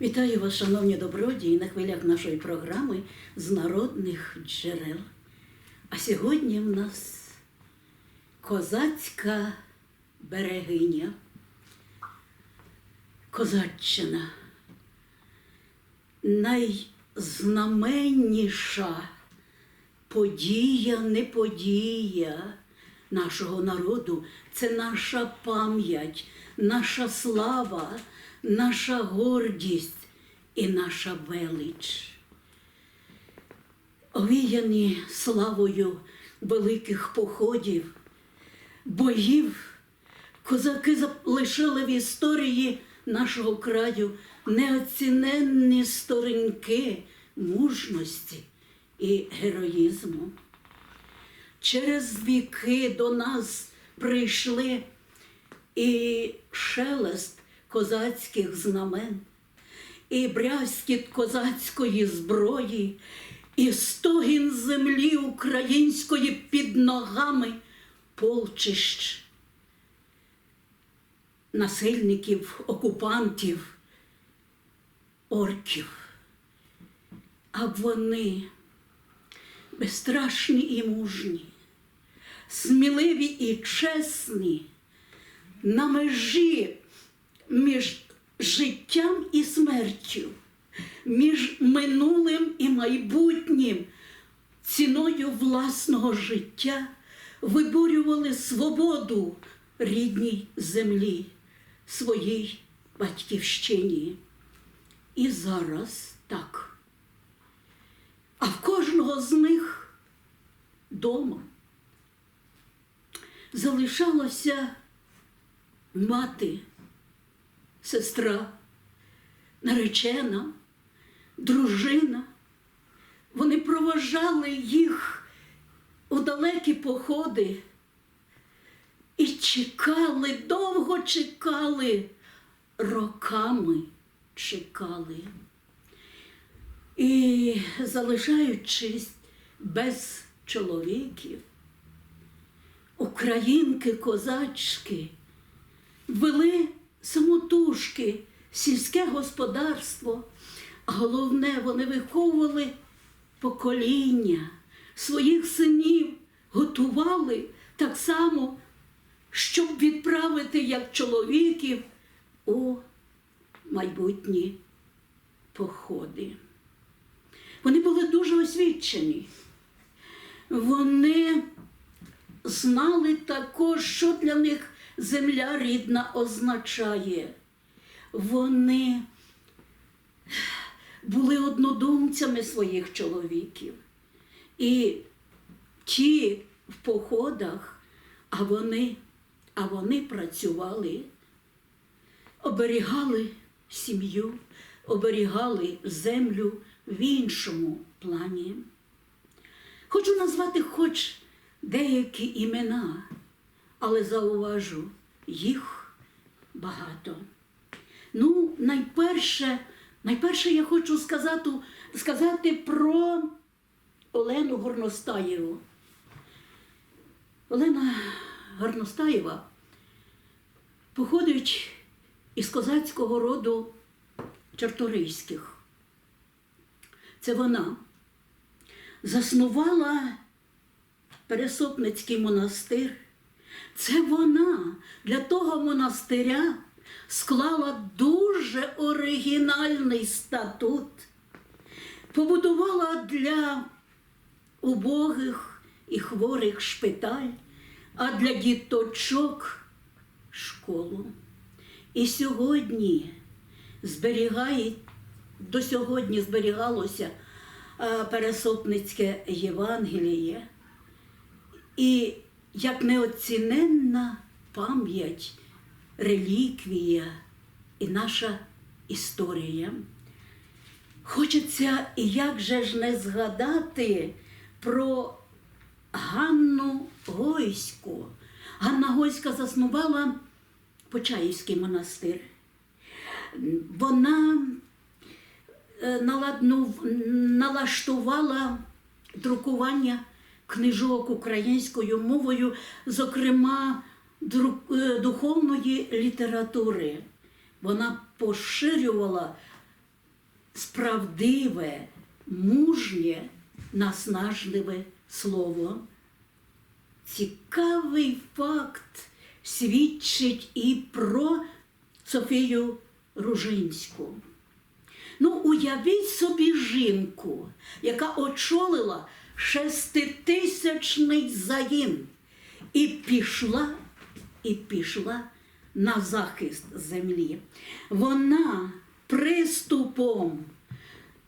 Вітаю вас, шановні добродії, на хвилях нашої програми з народних джерел. А сьогодні в нас козацька берегиня, козаччина, найзнаменніша подія, не подія нашого народу це наша пам'ять, наша слава, наша гордість і наша велич. Овіяні славою великих походів, боїв, козаки залишили в історії нашого краю неоціненні сторінки мужності і героїзму. Через віки до нас прийшли і шелест козацьких знамен, і брязкіт козацької зброї, і стогін землі української під ногами полчищ, насильників, окупантів, орків. А вони безстрашні і мужні, сміливі і чесні, на межі між життям і смертю, між минулим і майбутнім, ціною власного життя виборювали свободу рідній землі, своїй батьківщині. І зараз так. А в кожного з них дома залишалася мати, сестра, наречена, дружина. Вони проважали їх у далекі походи і чекали, довго чекали, роками чекали. І залишаючись без чоловіків, українки, козачки вели самотужки, сільське господарство, головне, вони виховували покоління своїх синів, готували так само, щоб відправити як чоловіків у майбутні походи. Вони були дуже освічені. Вони знали також, що для них земля рідна означає. Вони були однодумцями своїх чоловіків. І ті в походах, а вони, а вони працювали, оберігали сім'ю, оберігали землю в іншому плані. Хочу назвати хоч деякі імена, але зауважу, їх багато. Ну, найперше, найперше я хочу сказати, сказати про Олену Горностаєву. Олена Горностаєва походить із козацького роду Чарторийських. Це вона заснувала Пересопницький монастир. Це вона для того монастиря склала дуже оригінальний статут, побудувала для убогих і хворих шпиталь, а для діточок школу. І сьогодні зберігає, до сьогодні зберігалося е, Пересопницьке Євангеліє. І як неоціненна пам'ять, реліквія і наша історія. Хочеться і як же ж не згадати про Ганну Гойську. Ганна Гойська заснувала Почаївський монастир. Вона е, налаштувала друкування книжок українською мовою, зокрема е, духовної літератури. Вона поширювала справдиве, мужнє, наснажливе слово. Цікавий факт свідчить і про Софію Ружинську. Ну, уявіть собі жінку, яка очолила шеститисячний загін і пішла, і пішла на захист землі. Вона приступом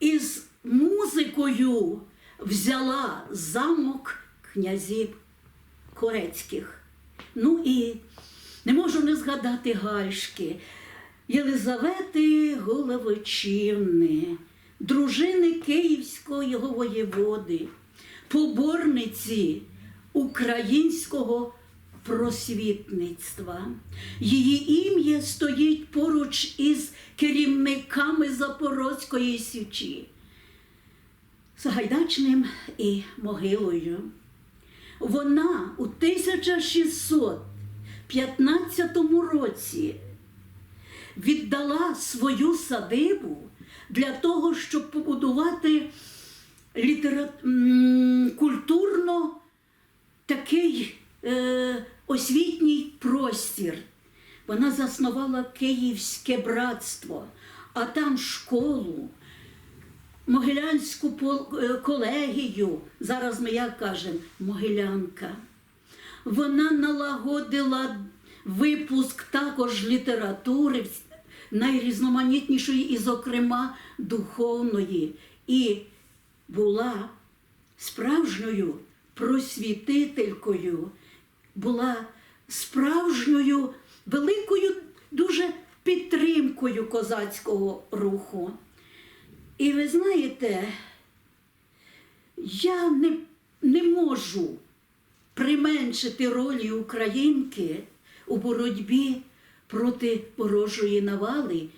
із музикою взяла замок князів Корецьких. Ну і не можу не згадати Гальшки, Єлизавети Головичівни, дружини Київського воєводи, поборниці українського просвітництва. Її ім'я стоїть поруч із керівниками Запорозької січі, Сагайдачним і Могилою. Вона у 1615 році віддала свою садибу для того, щоб побудувати літера... культурно такий е, освітній простір. Вона заснувала Київське братство, а там школу, Могилянську е, колегію, зараз ми як кажемо, Могилянка. Вона налагодила випуск також літератури, найрізноманітнішої, і, зокрема, духовної, і була справжньою просвітителькою, була справжньою великою дуже підтримкою козацького руху. І ви знаєте, я не, не можу применшити ролі українки у боротьбі проти ворожої навали.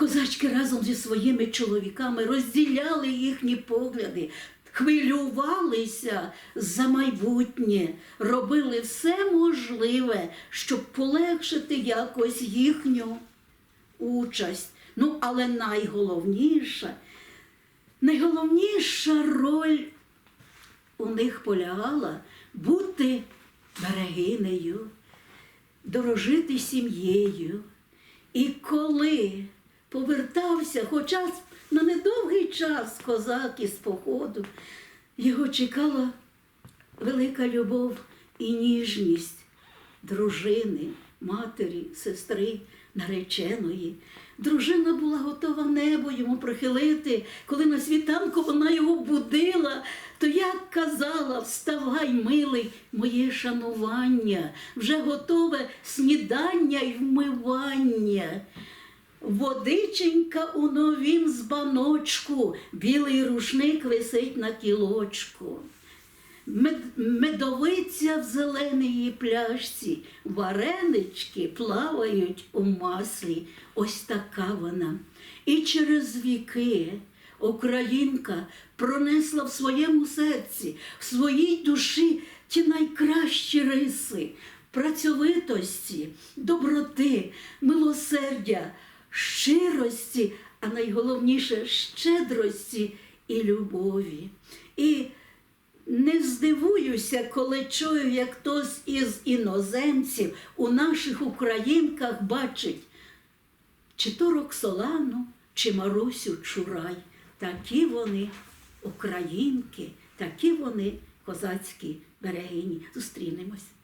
Козачки разом зі своїми чоловіками розділяли їхні погляди, хвилювалися за майбутнє, робили все можливе, щоб полегшити якось їхню участь. Ну, але найголовніша, найголовніша роль у них полягала бути берегинею, дорожити сім'єю. І коли повертався, хоча на недовгий час козак із походу, його чекала велика любов і ніжність дружини, матері, сестри, нареченої. Дружина була готова небо йому прихилити, коли на світанку вона його будила, то як казала, вставай, милий, моє шанування, вже готове снідання й вмивання. Водиченька у новім збаночку, білий рушник висить на кілочку. Мед, медовиця в зеленій пляшці, варенички плавають у маслі. Ось така вона. І через віки Українка пронесла в своєму серці, в своїй душі ті найкращі риси працьовитості, доброти, милосердя, щирості, а найголовніше щедрості і любові. І не здивуюся, коли чую, як хтось із іноземців у наших українках бачить чи то Роксолану, чи Марусю Чурай. Такі вони українки, такі вони козацькі берегині. Зустрінемось.